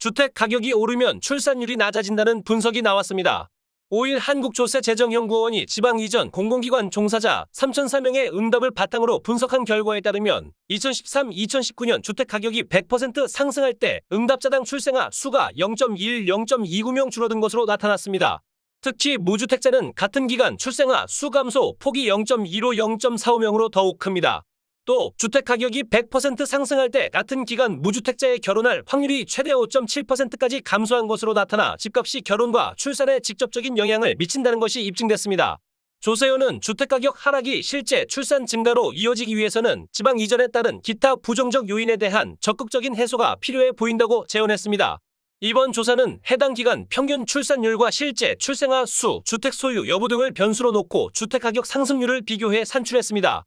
주택 가격이 오르면 출산율이 낮아진다는 분석이 나왔습니다. 5일 한국조세재정연구원이 지방 이전 공공기관 종사자 3,004명의 응답을 바탕으로 분석한 결과에 따르면 2013-2019년 주택 가격이 100% 상승할 때 응답자당 출생아 수가 0.1, 0.29명 줄어든 것으로 나타났습니다. 특히 무주택자는 같은 기간 출생아 수 감소 폭이 0.15, 0.45명으로 더욱 큽니다. 또 주택 가격이 100% 상승할 때 같은 기간 무주택자의 결혼할 확률이 최대 5.7%까지 감소한 것으로 나타나 집값이 결혼과 출산에 직접적인 영향을 미친다는 것이 입증됐습니다. 조세호는 주택가격 하락이 실제 출산 증가로 이어지기 위해서는 지방 이전에 따른 기타 부정적 요인에 대한 적극적인 해소가 필요해 보인다고 제언했습니다. 이번 조사는 해당 기간 평균 출산율과 실제 출생아 수, 주택 소유 여부 등을 변수로 놓고 주택가격 상승률을 비교해 산출했습니다.